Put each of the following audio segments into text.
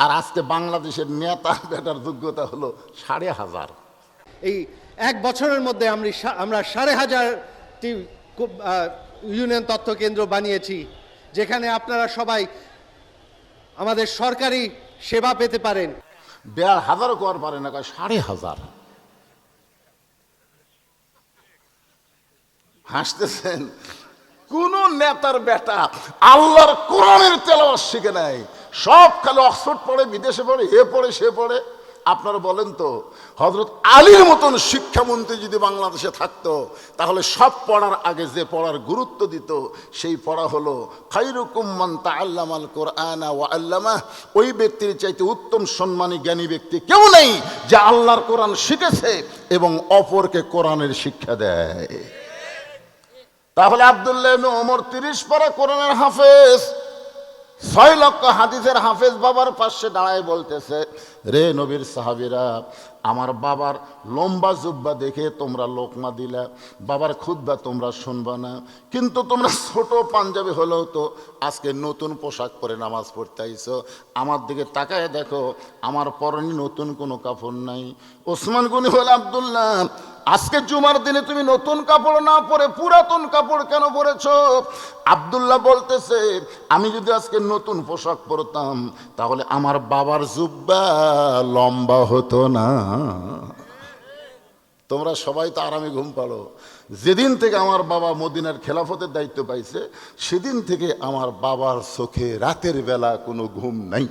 আর আজকে বাংলাদেশের নেতা বেটার যোগ্যতা হলো সাড়ে হাজার। এই এক বছরের মধ্যে আমরা সা- আমরা সাড়ে হাজারটি ইউনিয়ন তথ্য কেন্দ্র বানিয়েছি যেখানে আপনারা সবাই আমাদের সরকারি সেবা পেতে পারেন। দেড় হাজারও কর পারে না কয় সাড়ে হাজার। হাসতেছেন কোন নেতার বেটা আল্লাহর কোরআনের তেলাওয়াত শিখে নাই। সব খালি, অক্সফোর্ড পড়ে, বিদেশে পড়ে, এ পড়ে, সে পড়ে। আপনারা বলেন তো হজরত আলীর মতন শিক্ষামন্ত্রী যদি বাংলাদেশে থাকতো, তাহলে সব পড়ার আগে যে পড়ার গুরুত্ব দিত, সেই পড়া হলো খাইরুকুম্মান তাআল্লামাল কোরআনা ওয়া আল্লামা ওই ব্যক্তির চাইতে উত্তম সম্মানী জ্ঞানী ব্যক্তি কেউ নেই যে আল্লাহর কোরআন শিখেছে এবং অপরকে কোরআনের শিক্ষা দেয়। তাহলে আবদুল্লাহ ওমর তিরিশ পারা কোরআনের হাফেজ। ছয় লক্ষ হাদিসের হাফেজ বাবার পাশে দাঁড়ায় বলতেছে, রে নবীর সাহাবিরা, আমার বাবার লম্বা জুব্বা দেখে তোমরা লোকমা দিলা, বাবার খুদ্া তোমরা শুনবা না। কিন্তু তোমরা ছোট পাঞ্জাবি হলেও তো আজকে নতুন পোশাক পরে নামাজ পড়তে আইছো আমার দিকে তাকায় দেখো, আমার পরনে নতুন কোনো কাপড় নাই। ওসমান গনি হল আবদুল্লাহ আজকে জুমার দিনে তুমি নতুন কাপড় না পরে পুরাতন কাপড় কেন পরেছ? আবদুল্লাহ বলতেছে, আমি যদি আজকে নতুন পোশাক পরতাম, তাহলে আমার বাবার জুব্বা লম্বা হতো না। তোমরা সবাই তো আরামে ঘুম পাড়ো যেদিন থেকে আমার বাবা মদিনার খেলাফতের দায়িত্ব পাইছে, সেদিন থেকে আমার বাবার চোখে রাতের বেলা কোনো ঘুম নাই।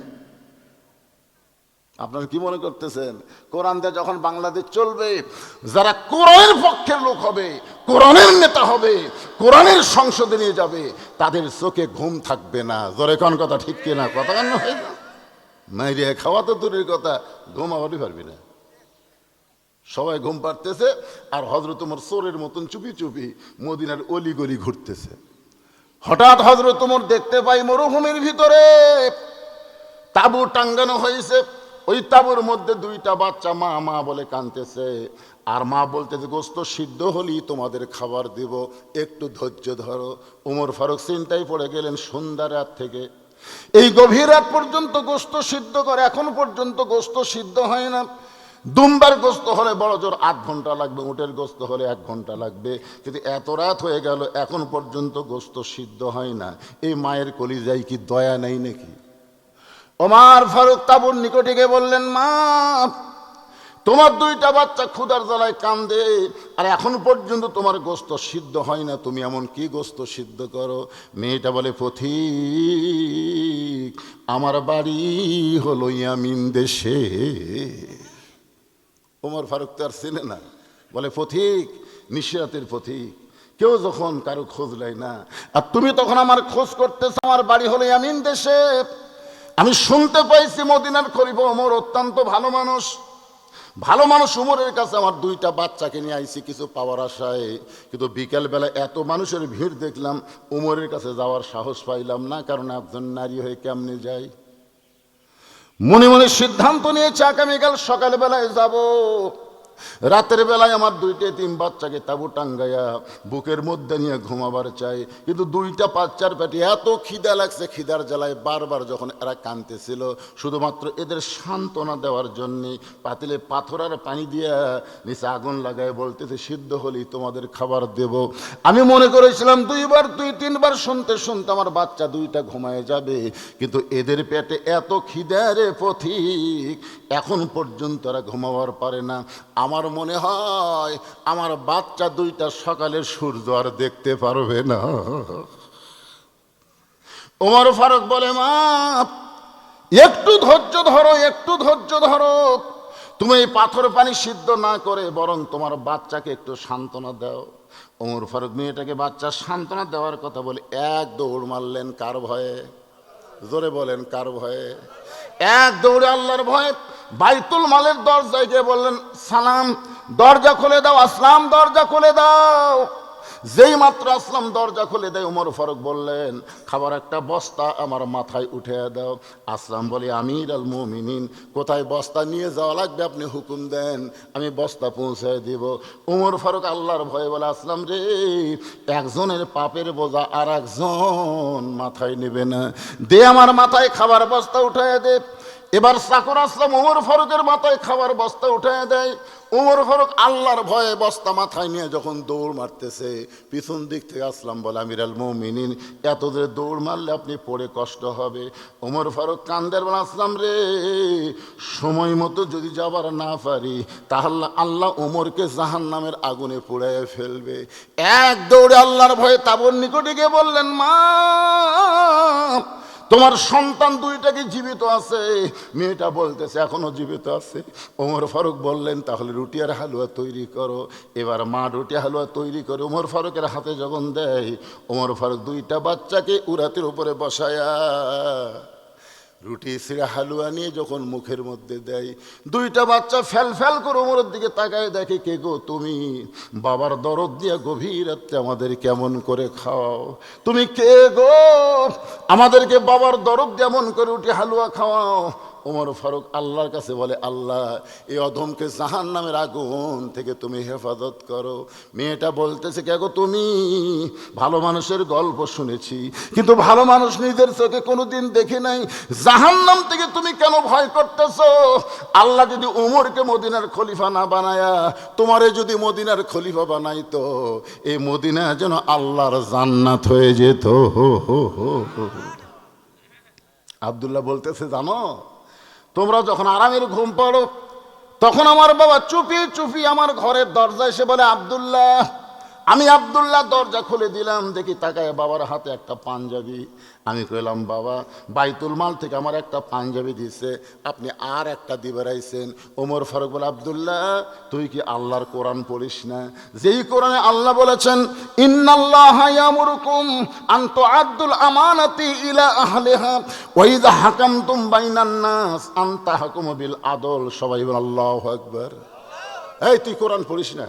আপনারা কি মনে করতেছেন? কোরআন দিয়ে যখন বাংলাদেশ চলবে, যারা কোরআনের পক্ষের লোক হবে, কোরআনের নেতা হবে, কোরআনের সংসদে নিয়ে যাবে, তাদের চোখে ঘুম থাকবে না। জোরে কোন কথা ঠিক কিনা কথা কেন হয়? মাইরিয়া খাওয়া তো দূরের কথা, ঘুম আবারই পারবি না। সবাই ঘুম পাড়তেছে, আর হজরত তোমার চোরের মতন চুপি চুপি মদিনার অলি গলি ঘুরতেছে। হঠাৎ হজরত তোমার দেখতে পাই মরুভূমির ভিতরে, তাবু টাঙ্গানো হয়েছে। ওই তাবুর মধ্যে দুইটা বাচ্চা মা মা বলে কানতেছে আর মা বলতেছে, গোস্ত সিদ্ধ হলেই তোমাদের খাবার দিব। একটু ধৈর্য ধরো। উমর ফারুক চিন্তায় পড়ে গেলেন সন্ধ্যা রাত থেকে। এই গভীর রাত পর্যন্ত গোস্ত সিদ্ধ করে। এখন পর্যন্ত গোস্ত সিদ্ধ হয় না। দুমবার গোস্ত হলে বড় জোর আধ ঘণ্টা লাগবে, উটের গোস্ত হলে এক ঘণ্টা লাগবে। কিন্তু এত রাত হয়ে গেল, এখন পর্যন্ত গোস্ত সিদ্ধ হয় না। এই মায়ের কলিজাই কি দয়া নেই নাকি? ওমার ফারুক তাবুর নিকটে গিয়ে বললেন, মা, তোমার দুইটা বাচ্চা ক্ষুদার জ্বালায় কান্দে, আর এখন পর্যন্ত তোমার গোস্ত সিদ্ধ হয় না। তুমি এমন কি গোস্ত সিদ্ধ করো? মেয়েটা বলে পথিক আমার বাড়ি হলো ইয়ামিন দেশে। ওমর ফারুক তো আর চেনে না। বলে পথিক নিশিরাতের পথিক কেউ যখন কারও খোঁজ নেয় না, আর তুমি তখন আমার খোঁজ করতেছ, আমার বাড়ি হলো ইয়ামিন দেশে। আমি শুনতে পাইছি মদিনার খরিফা ওমর অত্যন্ত ভালো মানুষ। ভালো মানুষ উমরের কাছে আমার দুইটা বাচ্চাকে নিয়ে আইছি, কিছু পাওয়ার আশায়। কিন্তু বিকেলবেলা এত মানুষের ভিড় দেখলাম, উমরের কাছে যাওয়ার সাহস পাইলাম না, কারণ একজন নারী হয়ে কেমনে যাই? মনে মনে সিদ্ধান্ত নিয়েছে, আগামীকাল সকালবেলায় যাব। রাতের বেলায় আমার দুইটা তিন বাচ্চাকে তাবু টাঙ্গাইয়া বুকের মধ্যে নিয়ে ঘুমাবার চাই। কিন্তু দুইটা বাচ্চার পেটে এত খিদা লাগছে, খিদার জ্বালায় বারবার যখন এরা কানতেছিল শুধুমাত্র এদের সান্ত্বনা দেওয়ার জন্যে পাতিলে পাথর আর পানি দিয়ে নিচে আগুন লাগায় বলতেছে, সিদ্ধ হলেই তোমাদের খাবার দেব। আমি মনে করেছিলাম, দুইবার, দুই, তিনবার শুনতে শুনতে আমার বাচ্চা দুইটা ঘুমায় যাবে। কিন্তু এদের পেটে এত খিদা রে পথিক, এখন পর্যন্ত এরা ঘুমাবার পারে না। আমার মনে হয় আমার বাচ্চা দুইটা সকালের সূর্য আর দেখতে পারবে না। ওমর ফারুক বলে, মা, একটু ধৈর্য ধরো, একটু ধৈর্য ধরো। তুমি এই পাথর পানি সিদ্ধ না করে বরং তোমার বাচ্চাকে একটু সান্ত্বনা দাও। ওমর ফারুক, মেয়েটাকে বাচ্চা সান্ত্বনা দেওয়ার কথা বলে, এক দৌড় মারলেন কার ভয়ে? জোরে বলেন, কার ভয়ে? এক দৌড়ে আল্লাহর ভয়ে বাইতুল মালের দরজায় গিয়ে বললেন, সালাম, দরজা খুলে দাও, আসলাম, দরজা খুলে দাও। যেই মাত্র আসলাম, দরজা খুলে দেয় উমর ফারুক বললেন, খাবার একটা বস্তা আমার মাথায় উঠে দাও। আসলাম, বলে, আমির আল মুমিনিন, কোথায় বস্তা নিয়ে যাওয়া লাগবে আপনি হুকুম দেন, আমি বস্তা পৌঁছায় দিব। উমর ফারুক আল্লাহর ভয়ে বলে, আসলাম রে, একজনের পাপের বোঝা আর একজন মাথায় নেবে না। দে আমার মাথায় খাবার বস্তা উঠায় দে। এবার সাকুর আসলাম ওমর ফারুকের মাথায় খাবার বস্তা উঠায় দেয়। ওমর ফারুক আল্লাহর ভয়ে বস্তা মাথায় নিয়ে যখন দৌড় মারতেছে, পিছন দিক থেকে আসলাম বলে আমির আল মৌমিনিন, এত দূরে দৌড় মারলে আপনি পড়ে কষ্ট হবে। ওমর ফারুক কান্দের বলে, আসলাম রে, সময় মতো যদি যাবার না পারি, তাহলে আল্লাহ ওমরকে জাহান নামের আগুনে পুড়ায় ফেলবে। এক দৌড়ে আল্লাহর ভয়ে তাবর নিকটে গিয়ে বললেন, মা তোমার সন্তান দুইটা কি জীবিত আছে? মেয়েটা বলতেছে, এখনও জীবিত আছে। ওমর ফারুক বললেন, তাহলে রুটি আর হালুয়া তৈরি করো। এবার মা রুটি হালুয়া তৈরি করে ওমর ফারুকের হাতে যখন দেয়, ওমর ফারুক দুইটা বাচ্চাকে উরাতের উপরে বসায়া রুটি সিরা হালুয়া নিয়ে যখন মুখের মধ্যে দেয়, দুইটা বাচ্চা ফ্যাল ফ্যাল করে ওমরের দিকে তাকায়, দেখে কে গো তুমি? বাবার দরদ দিয়া গভীর রাত্রে আমাদের কেমন করে খাও? তুমি কে গো? আমাদেরকে বাবার দরদ যেমন করে রুটি হালুয়া খাওয়াও। ওমর ফারুক আল্লাহর কাছে বলে, আল্লাহ, এই অধমকে জাহান নামের আগুন থেকে তুমি হেফাজত করো। মেয়েটা বলতেছে, কে গো তুমি? ভালো মানুষের গল্প শুনেছি, কিন্তু ভালো মানুষ নিজের চোখে কোনোদিন দেখি নাই। জাহান নাম থেকে তুমি কেন ভয় করতেছো? আল্লাহ যদি উমরকে মদিনার খলিফা না বানায়া, তোমারে যদি মদিনার খলিফা বানাইতো, এই মদিনা যেন আল্লাহর জান্নাত হয়ে যেত। হো হো হো হো। আবদুল্লাহ বলতেছে, জানো তোমরা যখন আরামের ঘুম পড়ো, তখন আমার বাবা চুপি চুপি আমার ঘরের দরজায় এসে বলে, আবদুল্লাহ আমি আবদুল্লাহ দরজা খুলে দিলাম, দেখি তাকায় বাবার হাতে একটা পাঞ্জাবি। আমি কইলাম, বাবা, বাইতুল মাল থেকে আমার একটা পাঞ্জাবি দিছে, আপনি আর একটা দিবে রাইছেন ওমর ফারুক বলে, আবদুল্লাহ, তুই কি আল্লাহর কোরআন পড়িস না? যেই কোরআনে আল্লাহ বলেছেন, ইন্নাল্লাহ ইয়ামুরুকুম আন তুআদ্দুল আমানাতি ইলা আহলিহা, ওয়া ইযা হাকামতুম বাইনান নাস আন তাহকুমু বিল আদল। সবাই আল্লাহু আকবার। এই, তুই কোরআন পড়িস না?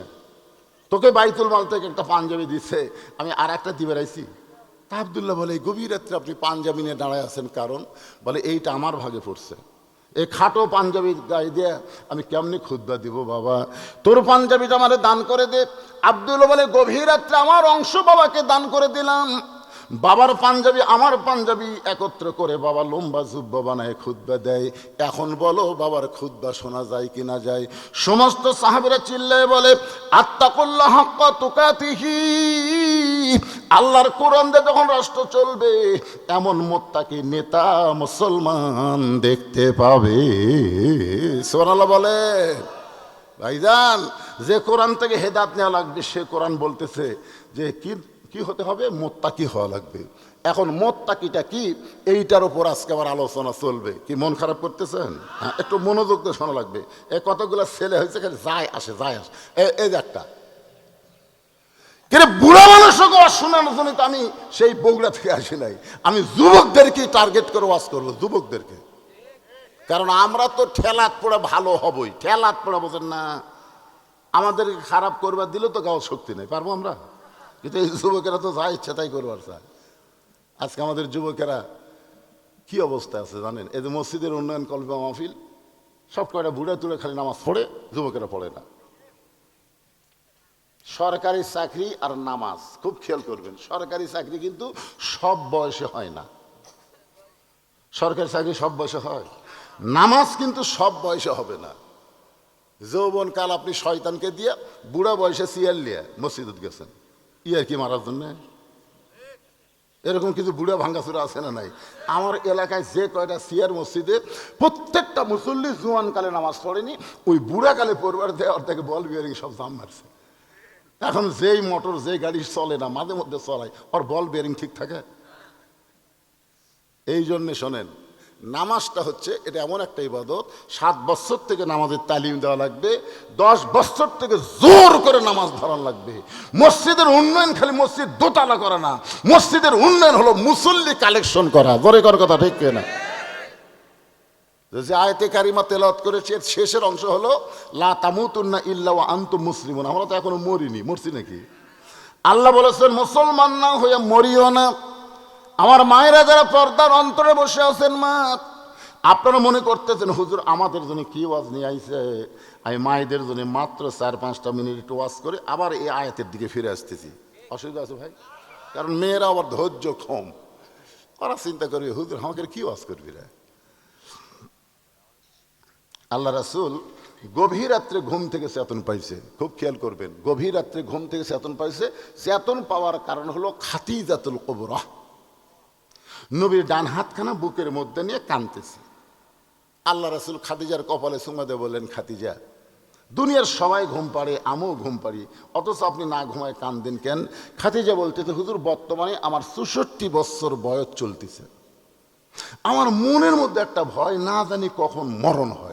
তোকে বাইতুল মাল থেকে একটা পাঞ্জাবি দিচ্ছে আমি আর একটা দিয়ে রাইছি তা আবদুল্লাহ বলে, এই গভীর রাত্রে আপনি পাঞ্জাবি নিয়ে দাঁড়ায় আছেন কারণ? বলে, এইটা আমার ভাগে পড়ছে। এই খাটো পাঞ্জাবি গায়ে দিয়ে আমি কেমনি খুদ্া দিব বাবা? তোর পাঞ্জাবিটা আমারে দান করে দে। আবদুল্লাহ বলে, গভীর রাত্রে আমার অংশ বাবাকে দান করে দিলাম। বাবার পাঞ্জাবি, আমার পাঞ্জাবি একত্র করে বাবা লম্বা জুব্বা বানায় খুদ্া দেয়। এখন বলো, বাবার খুদ্া শোনা যায় কি না যায়? সমস্ত সাহাবিরা চিল্লায় বলে আত্মা আত্মাকুল্লাহ হাক্কা তুকাতিহি। আল্লাহর কোরআন দিয়ে যখন রাষ্ট্র চলবে, এমন মোত্তাকি নেতা মুসলমান দেখতে পাবে। সোনালা বলে, ভাইজান, যে কোরআন থেকে হেদাত নেওয়া লাগবে, সে কোরআন বলতেছে যে কি কি হতে হবে? মোত্তাকি হওয়া লাগবে। এখন মোত্তাকিটা কি? এইটার উপর আজকে আবার আলোচনা চলবে। কি মন খারাপ করতেছেন? হ্যাঁ একটু মনোযোগ দিয়ে শোনা লাগবে। এ কতগুলো ছেলে হয়েছে খালি? যায় আসে যায় আসে। এই যে একটা। কিন্তু বুড়া মানুষকে ওয়াজ শোনানোর জন্য তো আমি সেই বগুড়া থেকে আসি নাই। আমি যুবকদেরকেই টার্গেট করে ওয়াজ করব, যুবকদেরকে। কারণ আমরা তো ঠেলাত পড়ে ভালো হবই। ঠেলাত পড়ে বোঝেন না। আমাদের খারাপ করবার দিলে তো গাওয়ার শক্তি নেই। পারব আমরা? কিন্তু এই যুবকেরা তো যা ইচ্ছা তাই করবার চায়। আজকে আমাদের যুবকেরা কি অবস্থা আছে জানেন? এই যে মসজিদের উন্নয়ন কল্পে মাহফিল, সব কয়টা বুড়ে তুলে খালি নামাজ পড়ে, যুবকেরা পড়ে না। সরকারি চাকরি আর নামাজ, খুব খেয়াল করবেন, সরকারি চাকরি কিন্তু সব বয়সে হয় না। সরকারি চাকরি সব বয়সে হয়, নামাজ কিন্তু সব বয়সে হবে না। যৌবন কাল আপনি শয়তানকে দিয়ে বুড়া বয়সে সিয়ার লিয়ে মসজিদত গেছেন। ইয়ার কি মারার জন্য? এরকম কিছু বুড়া ভাঙ্গাচুরা আছে না নাই? আমার এলাকায় যে কয়টা সিয়ার মসজিদে প্রত্যেকটা মুসল্লি জোয়ান কালে নামাজ পড়েনি, ওই বুড়া কালে পড়বার দেওয়ার থেকে বল বিয়ারিং সব জাম মারছে। এখন যেই মোটর, যেই গাড়ি চলে না, মাঝে মধ্যে চলায়, ওর বল বিয়ারিং ঠিক থাকে? এই জন্যে শোনেন নামাজটা হচ্ছে, এটা এমন একটা ইবাদত, সাত বছর থেকে নামাজের তালিম দেওয়া লাগবে, দশ বছর থেকে জোর করে নামাজ ধরা লাগবে। মসজিদের উন্নয়ন খালি মসজিদ দোতলা করা না, মসজিদের উন্নয়ন হলো মুসল্লি কালেকশন করা। জোরে কর কথা ঠিক না যে আয়তে কারিমা তেলাওয়াত করেছে শেষের অংশ হলো, লা তামুতুন্না ইল্লা ওয়া আনতুম মুসলিমুন। আমরা তো এখনও মরিনি, মরছি নাকি? আল্লাহ বলেছেন, মুসলমান না হয়ে মরিও না। আমার মায়েরা যারা পর্দার অন্তরে বসে আছেন, মা, আপনারা মনে করতেছেন, হুজুর, আমাদের জন্য কি ওয়াজ নিয়ে আইছে? আমি মায়েদের জন্য মাত্র চার, পাঁচটা মিনিট একটু ওয়াজ করে আবার এই আয়াতের দিকে ফিরে আসতেছি। অসুবিধা আছে ভাই? কারণ মেয়েরা আবার ধৈর্য কম। ওরা চিন্তা করবে, হুজুর, আমাকে কি ওয়াজ করবি রে? আল্লাহ রাসুল গভীর রাত্রে ঘুম থেকে চেতন পাইছে। খুব খেয়াল করবেন, গভীর রাত্রে ঘুম থেকে চেতন পাইছে। চেতন পাওয়ার কারণ হলো খাতি জাতুল কবরা। নবীর ডান হাতখানা বুকের মধ্যে নিয়ে কানতেছে। আল্লাহ রাসুল খাদিজার কপালে সুমাদে বললেন খাতিজা দুনিয়ার সবাই ঘুম পাড়ে, আমিও ঘুম পাড়ি। অথচ আপনি না ঘুমায় কান্দেন কেন? খাতিজা বলতে হুজুর, বর্তমানে আমার চৌষট্টি বৎসর বয়স চলতেছে। আমার মনের মধ্যে একটা ভয়, না জানি কখন মরণ হয়।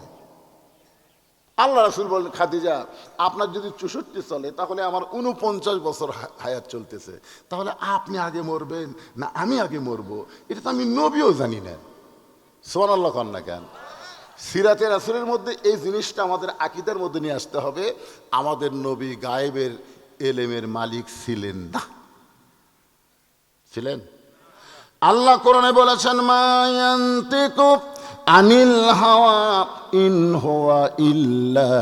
আল্লাহ রাসুল বলেন খাদিজা, আপনার যদি চৌষট্টি চলে, তাহলে আমার উনপঞ্চাশ বছর হায়াত চলতেছে। তাহলে আপনি আগে মরবেন না আমি আগে মরবো? এটা তো আমি নবীও জানি না। সোয়ান আল্লাহ কন না কেন? সিরাতে রাসুলের মধ্যে এই জিনিসটা আমাদের আকিদার মধ্যে নিয়ে আসতে হবে। আমাদের নবী গায়েবের এলেমের মালিক ছিলেন না। ছিলেন? আল্লাহ কোরআনে বলেছেন মায়ান্তিকু আনিল হাওয়া ইন হুয়া ইল্লা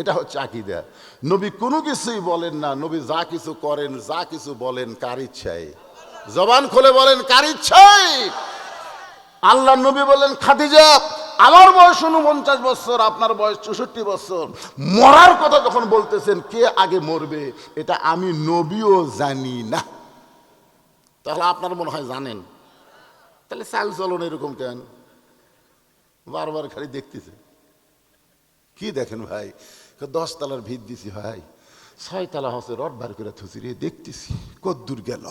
এটা হচ্ছে আকিদা। নবী কোনো কিছুই বলেন না, নবী যা কিছু করেন, যা কিছু বলেন, কার ইচ্ছায়? জবান খুলে বলেন, কার ইচ্ছায়? আল্লাহ নবী বললেন খাদিজা, আমার বয়স উনপঞ্চাশ বছর, আপনার বয়স চৌষট্টি বছর। মরার কথা যখন বলতেছেন, কে আগে মরবে, এটা আমি নবীও জানি না। তাহলে আপনার মনে হয় জানেন। তাহলে চাল চলন এরকম কেন? বারবার খালি দেখতেছে। কি দেখেন ভাই? দশ তালার ভিত দিছি ভাই। ছয় তালা হচ্ছে রড বার করে থুসি রে, দেখতেছি কদ্দূর গেল।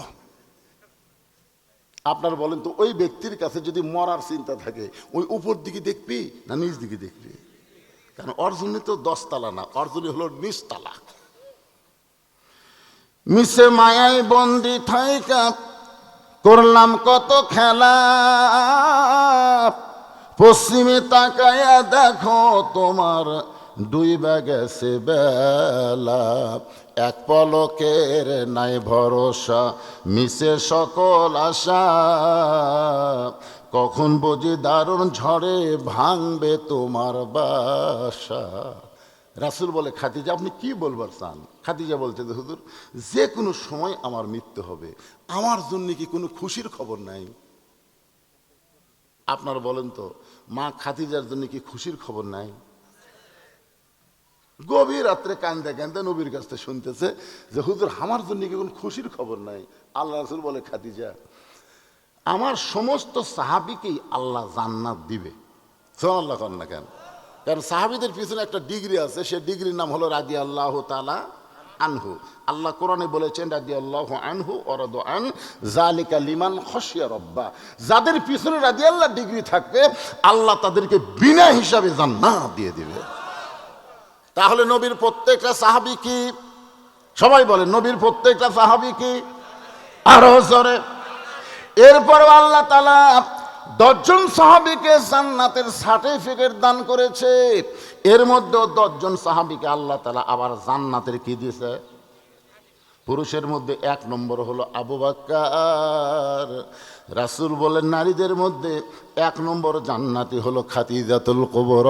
আপনার বলেন তো, ওই ব্যক্তির কাছে যদি মরার চিন্তা থাকে, ওই উপর দিকে দেখবি না নিচ দিকে দেখবি? কারণ অর্জুনে তো দশতলা না অর্জুনে হলো নিচতলা। মিশে মায়ায় বন্দি থাইকা করলাম কত খেলা। পশ্চিমে তাকায়া দেখো তোমার দুই গেছে বেলা। এক পলকের নাই ভরসা, মিশে সকল আশা। কখন বুঝি দারুণ ঝড়ে ভাঙবে তোমার বাসা। রাসুল বলে, খাদিজা, আপনি কি বলবার চান? খাদিজা বলছে যে, হুজুর, যে কোনো সময় আমার মৃত্যু হবে। আমার জন্য কি কোনো খুশির খবর নাই? আপনার বলেন তো, মা খাদিজার জন্য কি খুশির খবর নাই? গভীর রাত্রে কান্দে কান্দে নবীর কাছ থেকে শুনতেছে যে, হুজুর, আমার জন্য কি কোনো খুশির খবর নাই? আল্লাহ রাসুল বলে, খাদিজা, আমার সমস্ত সাহাবিকেই আল্লাহ জান্নাত দিবে। কর না কেন? কারণ সাহাবিদের পিছনে একটা ডিগ্রি আছে, সে ডিগ্রির নাম হলো রাজি আল্লাহ তালা আনহু। আল্লাহ কোরআনে বলেছেন রাজি আল্লাহ আনহু অরদ আন জালিকা লিমান খসিয়া রব্বা। যাদের পিছনে রাজি আল্লাহ ডিগ্রি থাকবে, আল্লাহ তাদেরকে বিনা হিসাবে জান্নাত দিয়ে দিবে। তাহলে নবীর প্রত্যেকটা সাহাবি কি? সবাই বলে নবীর প্রত্যেকটা সাহাবি কি? আরও জোরে। এরপর আল্লাহ তালা দশজন সাহাবিকে জান্নাতের সার্টিফিকেট দান করেছে। এর মধ্যেও দশজন সাহাবিকে আল্লাহ তালা আবার জান্নাতের কি দিয়েছে? পুরুষের মধ্যে এক নম্বর হলো আবু বাক্কার। রাসুল বলেন, নারীদের মধ্যে এক নম্বর জান্নাতি হলো খাতিজাতুল কবর।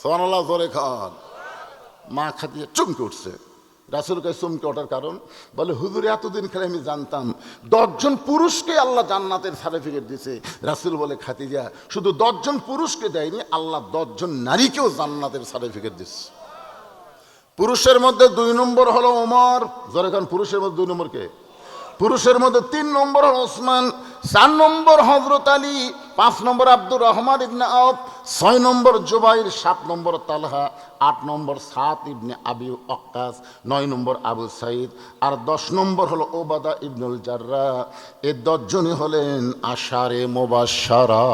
সোনাল্লাহ জোরে খান। মা খাতিজা চমকে উঠছে। রাসুলকে চমকে ওঠার কারণ? বলে, হুজুর, এতদিন খেলে আমি জানতাম, দশজন পুরুষকে আল্লাহ জান্নাতের সার্টিফিকেট দিছে। রাসুল বলে খাতিজা শুধু দশজন পুরুষকে দেয়নি, আল্লাহ দশজন নারীকেও জান্নাতের সার্টিফিকেট দিচ্ছে পুরুষের মধ্যে দুই নম্বর হলো ওমর জরেখান পুরুষের মধ্যে দুই নম্বর কে? পুরুষের মধ্যে তিন নম্বর হল ওসমান, চার নম্বর হজরত আলী, পাঁচ নম্বর আব্দুর রহমান ইবনে আউফ ছয় নম্বর জুবাইর, সাত নম্বর তালহা, আট নম্বর সাত ইবনে আবি অক্কাস নয় নম্বর আবু সাইদ, আর দশ নম্বর হলো ওবাদা ইবনুল জাররা। এ দশজনই হলেন আশারে মোবাসারা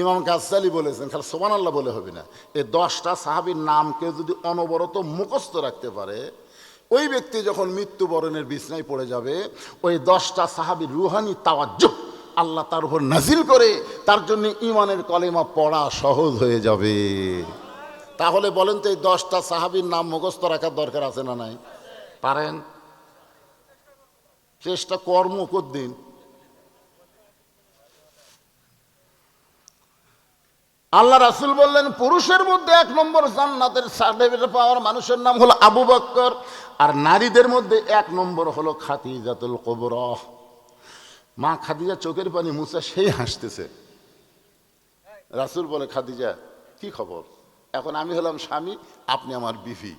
ইমাম গাজ্জালি বলেছেন, খালি সোমান আল্লাহ বলে হবে না। এ দশটা সাহাবির নাম কেউ যদি অনবরত মুখস্থ রাখতে পারে, ওই ব্যক্তি যখন মৃত্যুবরণের বিছনায় পড়ে যাবে, ওই দশটা সাহাবির রুহানি তাওয়াজ্জু আল্লাহ তার উপর নাজিল করে, তার জন্য ইমানের কলেমা পড়া সহজ হয়ে যাবে। তাহলে বলেন তো এই দশটা সাহাবির নাম মুখস্থ রাখার দরকার আছে না নাই? পারেন? চেষ্টা কর্ম দিন। আল্লাহ রাসুল বললেন, পুরুষের মধ্যে এক নম্বর জান্নাতের সার্টিফিকেট পাওয়ার মানুষের নাম হলো আবু বক্কর, আর নারীদের মধ্যে এক নম্বর হলো খাতিজাতুল কবর। মা খাদিজা চোখের পানি মুসা সেই হাসতেছে। রাসুল বলে, খাদিজা, কি খবর? এখন আমি হলাম স্বামী, আপনি আমার বিভি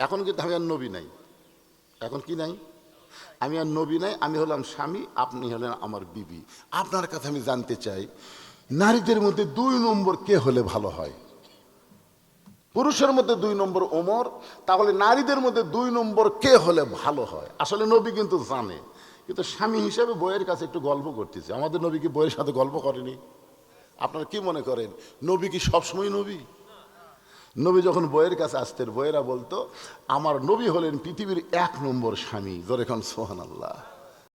এখন কিন্তু আমি আর নবী নাই। এখন কি নাই? আমি আর নবী নাই, আমি হলাম স্বামী, আপনি হলেন আমার বিবি। আপনার কাছে আমি জানতে চাই, নারীদের মধ্যে দুই নম্বর কে হলে ভালো হয়? পুরুষের মধ্যে দুই নম্বর ওমর, তাহলে নারীদের মধ্যে দুই নম্বর কে হলে ভালো হয়? আসলে নবী কিন্তু জানে। কিন্তু স্বামী হিসেবে বইয়ের কাছে একটু গল্প করতেছে। আমাদের নবী কি বইয়ের সাথে গল্প করেনি? আপনারা কি মনে করেন? নবী কি সবসময় নবী? নবী যখন বইয়ের কাছে আসতেন, বইয়েরা বলতো, আমার নবী হলেন পৃথিবীর এক নম্বর স্বামী। জোরে খান সোহান আল্লাহ